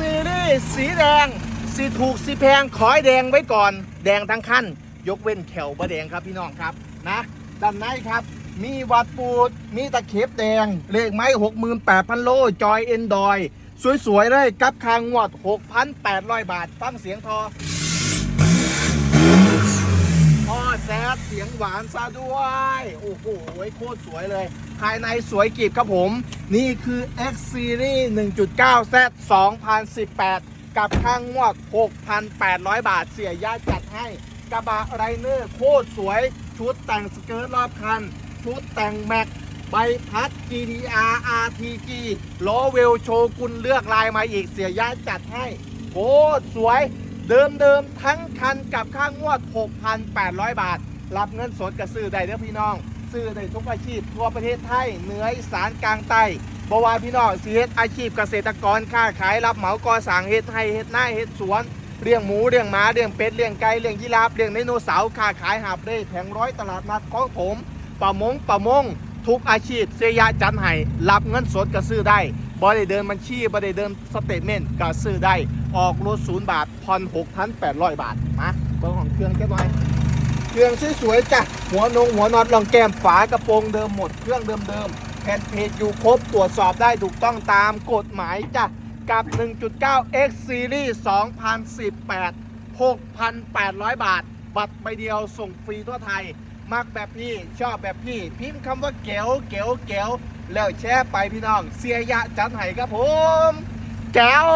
สีแดง สีถูกสีแพงขอยแดงไว้ก่อน แดงทั้งขั้น ยกเว้นแขวบะแดงครับพี่น้องครับนะด้านในครับมีวัดปูด มีตะเข็บแดง เลขไม้ 68,000 โล จอยเอ็นดอย สวยๆเลยกับคางงวด 6,800 บาท ฟังเสียงทอ พ่อแซด เสียงหวานซะด้วย โอ้โหโคตรสวยเลย ภายในสวยกริบครับผม นี่คือ X Series 1.9 Z 2018 กับข้างงวด 6,800 บาทเสียยาจัดให้ กระบะไรเนอร์โคตรสวย ชุดแต่งสเกิร์ตรอบคัน ชุดแต่งแม็กใบพัด GDR RTG ล้อเวลโชกุนเลือกลายมาอีกเสียยาจัดให้โคตรสวยเดิมเดิมๆทั้งคันกับค่างวด 6,800 บาท รับเงินสดกับซื้อได้เด้อพี่น้อง ซื้อได้ทุกอาชีพทั่วประเทศไทยเหนืออีสานกลางใต้บวาพี่น้องสีเฮ็ดอาชีพเกษตรกรค้าขายรับเหมาก่อสร้างเฮ็ดไห้เฮ็ดหน้าเฮ็ดสวนเลี้ยงหมูเลี้ยงหมาเลี้ยงเป็ดเลี้ยงไก่เลี้ยงยีราฟเลี้ยงไดโนเสาร์ค้าขายหาบเร่แผงร้อยตลาดนัดของผมประมงประมง ทุกอาชีพเสียยะจันไห้รับเงินสดก็ซื้อได้บ่ได้เดินบัญชีบ่ได้เดินสเตทเมนต์ก็ซื้อได้ออกรถศูนย์บาทผ่อน6,800บาทมาเบอร์ของเครื่องแค่ไหน เครื่องสวยๆจ้ะหัวนงหัวน็อตรองแก้มฝากระโปรงเดิมหมดเครื่องเดิมๆแผ่นเพจอยู่ครบตรวจสอบได้ถูกต้องตามกฎหมายจ้ะกับ 1.9 X Series 2018 6,800 บาท บัตรใบเดียวส่งฟรีทั่วไทย มักแบบพี่ชอบแบบพี่ พิมพ์คำว่าเก๋วเก๋วเก๋วแล้วแชร์ไปพี่น้อง เสียยะจันไห้ครับผม แก้ว